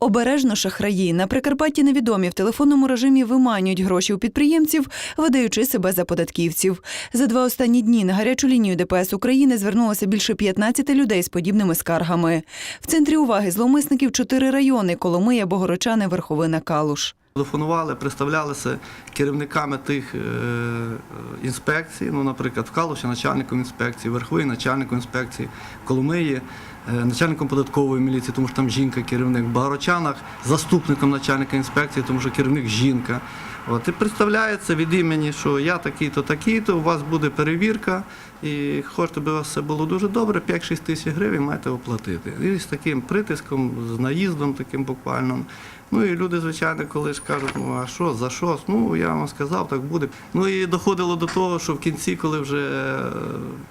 Обережно шахраї на Прикарпатті невідомі в телефонному режимі виманюють гроші у підприємців, видаючи себе за податківців. За два останні дні на гарячу лінію ДПС України звернулося більше 15 людей з подібними скаргами. В центрі уваги зловмисників чотири райони: Коломия, Богородчани, Верховина, Калуш. Телефонували, представлялися керівниками тих е, інспекцій. Ну, наприклад, в Калуші начальником інспекції, Верховий начальником інспекції, Коломиї, начальником податкової міліції, тому що там жінка керівник, в Багорочанах, заступником начальника інспекції, тому що керівник жінка. От, і представляється від імені, що я такий-то, такий-то, у вас буде перевірка, і хочете, би у вас все було дуже добре, 5-6 тисяч гривень маєте оплатити. І з таким притиском, з наїздом таким буквально. Ну і люди, звичайно, коли ж кажуть, ну а що, за що? Ну я вам сказав, так буде. Ну і доходило до того, що в кінці, коли вже е,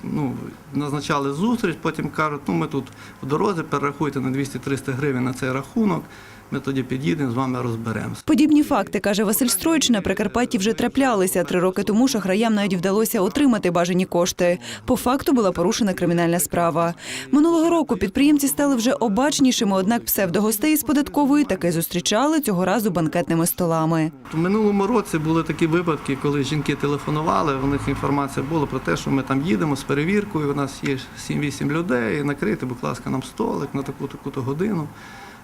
ну, назначали зустріч, потім кажуть, ну ми тут в дорозі перерахуйте на 200-300 гривень на цей рахунок. Ми тоді під'їдемо, з вами розберемося. Подібні факти, каже Василь Стройч, на Прикарпатті вже траплялися. Три роки тому шахраям навіть вдалося отримати бажані кошти. По факту була порушена кримінальна справа. Минулого року підприємці стали вже обачнішими, однак псевдогостей з податкової таки зустрічали цього разу банкетними столами. В минулому році були такі випадки, коли жінки телефонували, у них інформація була про те, що ми там їдемо з перевіркою, у нас є 7-8 людей, накрити, будь ласка, нам столик на таку таку-то годину.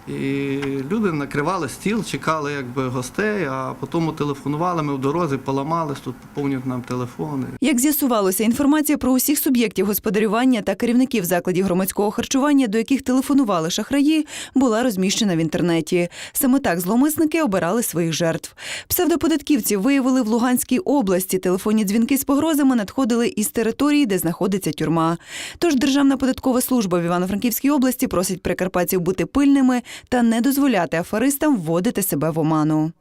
І люди накривали стіл, чекали якби гостей, а потім телефонували, ми в дорозі поламались, тут поповнюють нам телефони. Як з'ясувалося, інформація про усіх суб'єктів господарювання та керівників закладів громадського харчування, до яких телефонували шахраї, була розміщена в інтернеті. Саме так зловмисники обирали своїх жертв. Псевдоподатківці виявили в Луганській області. Телефонні дзвінки з погрозами надходили із території, де знаходиться тюрма. Тож Державна податкова служба в Івано-Франківській області просить прикарпатців бути пильними та не дозволяти аферистам вводити себе в оману.